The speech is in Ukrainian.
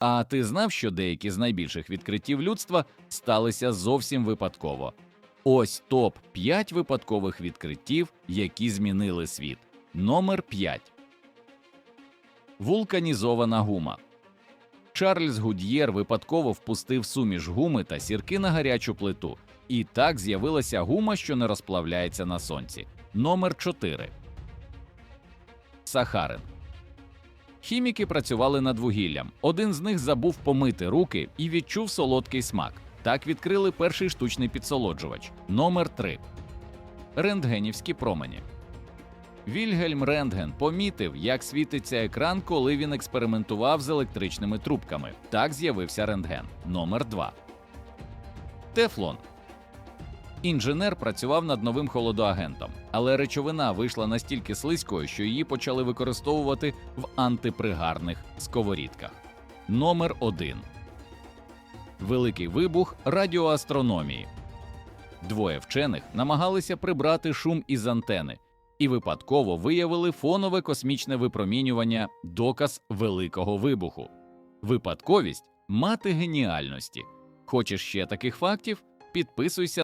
А ти знав, що деякі з найбільших відкриттів людства сталися зовсім випадково? Ось топ 5 випадкових відкриттів, які змінили світ. Номер 5. Вулканізована гума. Чарльз Гуд'єр випадково впустив суміш гуми та сірки на гарячу плиту, і так з'явилася гума, що не розплавляється на сонці. Номер 4. Сахарин. Хіміки працювали над вугіллям. Один з них забув помити руки і відчув солодкий смак. Так відкрили перший штучний підсолоджувач. Номер 3. Рентгенівські промені. Вільгельм Рентген помітив, як світиться екран, коли він експериментував з електричними трубками. Так з'явився рентген. Номер 2. Тефлон. Інженер працював над новим холодоагентом, але речовина вийшла настільки слизькою, що її почали використовувати в антипригарних сковорідках. Номер 1. Великий вибух радіоастрономії. Двоє вчених намагалися прибрати шум із антени і випадково виявили фонове космічне випромінювання доказ великого вибуху. Випадковість мати геніальності. Хочеш ще таких фактів? Підписуйся